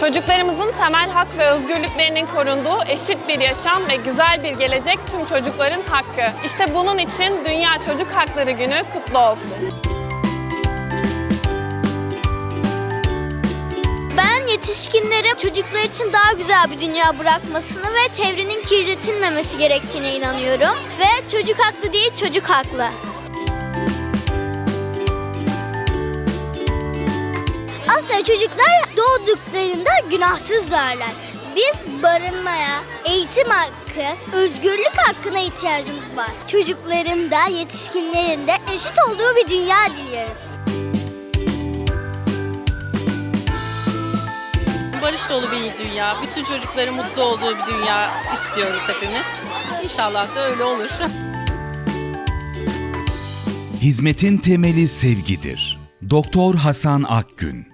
Çocuklarımızın temel hak ve özgürlüklerinin korunduğu eşit bir yaşam ve güzel bir gelecek tüm çocukların hakkı. İşte bunun için Dünya Çocuk Hakları Günü kutlu olsun. Ben yetişkinlerin çocuklar için daha güzel bir dünya bırakmasını ve çevrenin kirletilmemesi gerektiğine inanıyorum. Ve çocuk haklı değil, çocuk haklı. Aslında çocuklar doğduklarında günahsız doğarlar. Biz barınmaya, eğitim hakkı, özgürlük hakkına ihtiyacımız var. Çocukların da yetişkinlerin de eşit olduğu bir dünya diliyoruz. Barış dolu bir dünya, bütün çocukların mutlu olduğu bir dünya istiyoruz hepimiz. İnşallah da öyle olur. Hizmetin temeli sevgidir. Doktor Hasan Akgün